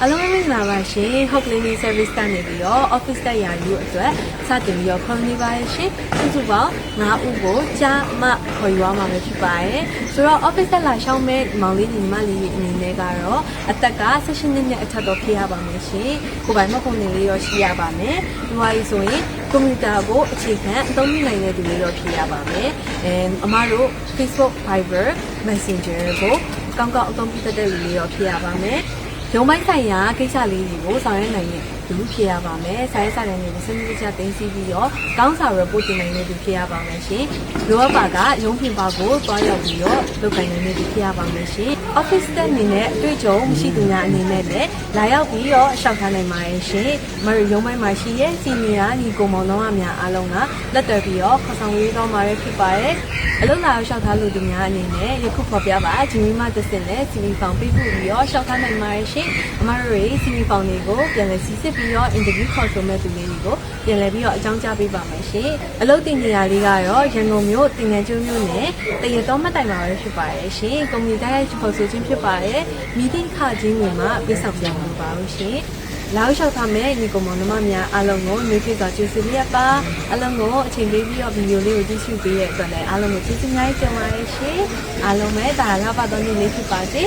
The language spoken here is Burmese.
အားလုံးပဲမင်္ဂလာပါရှင် Hope Cleaning Service ကနေပြီးတော့ office တက်ရာယူအတွက်စတင်ပြီးတော့ခေါ်နေပါရရှင်စုစုပေါင်း9ဦးကိုကြားမခေါ်ယူရမှာပဲဖြစ်ပါတယ်ဆိုတော့ office တက်လာရှောင်းမဲ့မောင်လေးညီမလေးအနေနဲ့ကတော့အသက်က16နှစ်နဲ့အထက်တော့ဖြစ်ရပါမယ်ရှင်ကိုယ်ပိုင်မဟုတ်နေလေးရောရှိရပါမယ်ဒီဝါကြီးဆိုရင်ကွန်ပျူတာကိုအခြေခံအသုံးပြုနိုင်တဲ့သူလေးတော့ဖြစ်ရပါမယ်အဲအမတို့ Facebook Viber Messenger ကိုကောင်းကောင်းအသုံးပြုတတ်တဲ့လူလေးတော့ဖြစ်ရပါမယ် ရုံးပိုင်းဆိုင်ရာကိစ္စလေးတွေကိုဆောင်ရွက်နိုင်တဲ့ လူဖြစ်ရပါမယ်။ဆိုင်စာရင်းတွေကိုစနစ်တကျသိသိပြီးတော့ကောင်းစာရပို့တင်နိုင်တဲ့လူဖြစ်ရပါမယ်ရှင်။လောပါကရုံးပြင်ပါကိုတွားရောက်ပြီးတော့လုပ်ကိုင်နိုင်တဲ့လူဖြစ်ရပါမယ်ရှင်။ office staff အနေနဲ့အတွေ့အကြုံမရှိသူများအနေနဲ့လည်းလာရောက်ပြီးတော့ရှောက်ထားနိုင်ပါတယ်ရှင်။မရရုံးပိုင်းမှာရှိတဲ့စီနီယာညီကိုမောင်နှောင်းအများအားလုံးကလက်တွဲပြီးတော့ခေါ်ဆောင်ရေးတော့မှာဖြစ်ပါတယ်။အလုံးလာရောက်ရှောက်ထားလူသူများအနေနဲ့ယခုဖော်ပြပါဂျီမီမသစ်စင်နဲ့စီဗီဖောင်ပေးပို့ပြီးတော့ရှောက်ထားနိုင်ပါတယ်ရှင်။အမတို့ရဲ့စီဗီဖောင်တွေကိုပြန်လည်စီစစ်ပြီးတော့ interview ခေါ်ဆိုမဲ့သူလေးတွေကိုပြန်လည်ပြီးတော့အကြောင်းကြားပေးပါမယ်ရှင်။အလုပ်တင်နေရာလေးကတော့ရန်ကုန်မြို့တင်ငယ်ကျွန်းမြို့နယ်တရတော်မတ်တိုင်မှာပဲဖြစ်ပါတယ်ရှင်။ကုမ္ပဏီတိုင်းရဲ့ခေါ်ဆိုခြင်းဖြစ်ပါတယ်။မိသည့်ခချင်းတွေမှာပြဆောင်ပြန်မှာပါလို့ရှင်။လောက်လျှောက်ထားမဲ့ညီကောင်မနှမများအားလုံးကိုနှွေးဖြစ်စွာကျေးဇူးလေးပါအားလုံးကိုအချိန်ပေးပြီးတော့ဗီဒီယိုလေးကိုကြည့်ရှုပေးတဲ့အတွက်လည်းအားလုံးကိုကျေးဇူးများတင်ပါတယ်ရှင်အားလုံးပဲဒါလာပါတော့နေ့လေးဖြစ်ပါစေ